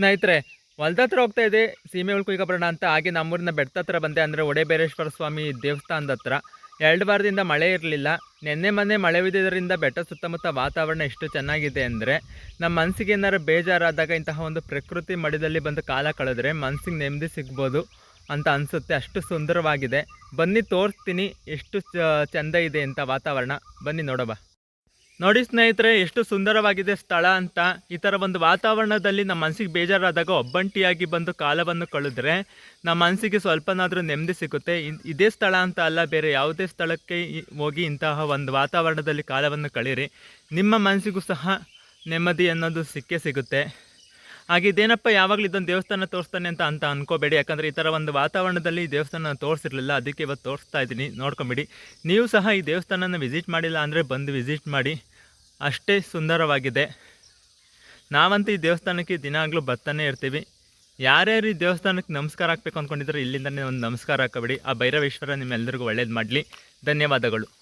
ಸ್ನೇಹಿತರೆ, ಹೊಲ್ದ ಹತ್ರ ಹೋಗ್ತಾ ಇದೆ ಸೀಮೆ ಉಳ್ಕುಯ್ಕ ಬರೋಣ ಅಂತ. ಹಾಗೆ ನಮ್ಮೂರಿನ ಬೆಟ್ಟ ಹತ್ರ ಬಂದೆ ಅಂದರೆ ಒಡೆಬೇರೇಶ್ವರ ಸ್ವಾಮಿ ದೇವಸ್ಥಾನದ ಹತ್ರ. ಎರಡು ವಾರದಿಂದ ಮಳೆ ಇರಲಿಲ್ಲ. ನಿನ್ನೆ ಮೊನ್ನೆ ಮಳೆ ಬಿದ್ದಿದ್ದರಿಂದ ಬೆಟ್ಟ ಸುತ್ತಮುತ್ತ ವಾತಾವರಣ ಎಷ್ಟು ಚೆನ್ನಾಗಿದೆ ಅಂದರೆ ನಮ್ಮ ಮನಸ್ಸಿಗೆ ಏನಾರು ಬೇಜಾರಾದಾಗ ಇಂತಹ ಒಂದು ಪ್ರಕೃತಿ ಮಡಿದಲ್ಲಿ ಬಂದು ಕಾಲ ಕಳೆದ್ರೆ ಮನಸ್ಸಿಗೆ ನೆಮ್ಮದಿ ಸಿಗ್ಬೋದು ಅಂತ ಅನಿಸುತ್ತೆ. ಅಷ್ಟು ಸುಂದರವಾಗಿದೆ. ಬನ್ನಿ ತೋರಿಸ್ತೀನಿ. ಎಷ್ಟು ಚಂದ ಇದೆ ಅಂತ ವಾತಾವರಣ. ಬನ್ನಿ ನೋಡೋಣ. ನೋಡಿ ಸ್ನೇಹಿತರೆ, ಎಷ್ಟು ಸುಂದರವಾಗಿದೆ ಸ್ಥಳ ಅಂತ. ಈ ಥರ ಒಂದು ವಾತಾವರಣದಲ್ಲಿ ನಮ್ಮ ಮನಸ್ಸಿಗೆ ಬೇಜಾರಾದಾಗ ಒಬ್ಬಂಟಿಯಾಗಿ ಬಂದು ಕಾಲವನ್ನು ಕಳೆದ್ರೆ ನಮ್ಮ ಮನಸ್ಸಿಗೆ ಸ್ವಲ್ಪನಾದರೂ ನೆಮ್ಮದಿ ಸಿಗುತ್ತೆ. ಇದೇ ಸ್ಥಳ ಅಂತ ಅಲ್ಲ, ಬೇರೆ ಯಾವುದೇ ಸ್ಥಳಕ್ಕೆ ಹೋಗಿ ಇಂತಹ ಒಂದು ವಾತಾವರಣದಲ್ಲಿ ಕಾಲವನ್ನು ಕಳೀರಿ. ನಿಮ್ಮ ಮನಸ್ಸಿಗೂ ಸಹ ನೆಮ್ಮದಿ ಅನ್ನೋದು ಸಿಕ್ಕೇ ಸಿಗುತ್ತೆ. ಹಾಗೆ ಇದೇನಪ್ಪ, ಯಾವಾಗಲೂ ಇದೊಂದು ದೇವಸ್ಥಾನ ತೋರಿಸ್ತಾನೆ ಅಂತ ಅಂತ ಅನ್ಕೋಬೇಡಿ. ಯಾಕಂದರೆ ಈ ಥರ ಒಂದು ವಾತಾವರಣದಲ್ಲಿ ಈ ದೇವಸ್ಥಾನ ತೋರಿಸಿರಲಿಲ್ಲ, ಅದಕ್ಕೆ ಇವತ್ತು ತೋರಿಸ್ತಾ ಇದ್ದೀನಿ. ನೋಡ್ಕೊಂಬಿಡಿ. ನೀವು ಸಹ ಈ ದೇವಸ್ಥಾನನ ವಿಸಿಟ್ ಮಾಡಿಲ್ಲ ಅಂದರೆ ಬಂದು ವಿಸಿಟ್ ಮಾಡಿ. ಅಷ್ಟೇ ಸುಂದರವಾಗಿದೆ. ನಾವಂತೂ ಈ ದೇವಸ್ಥಾನಕ್ಕೆ ದಿನಾಗಲೂ ಬರ್ತಾನೆ ಇರ್ತೀವಿ. ಯಾರ್ಯಾರು ಈ ದೇವಸ್ಥಾನಕ್ಕೆ ನಮಸ್ಕಾರ ಹಾಕ್ಬೇಕು ಅಂದ್ಕೊಂಡಿದ್ರೆ ಇಲ್ಲಿಂದನೇ ಒಂದು ನಮಸ್ಕಾರ ಹಾಕಬೇಡಿ ಆ ಭೈರವೇಶ್ವರ ನಿಮ್ಮೆಲ್ಲರಿಗೂ ಒಳ್ಳೇದು ಮಾಡಲಿ. ಧನ್ಯವಾದಗಳು.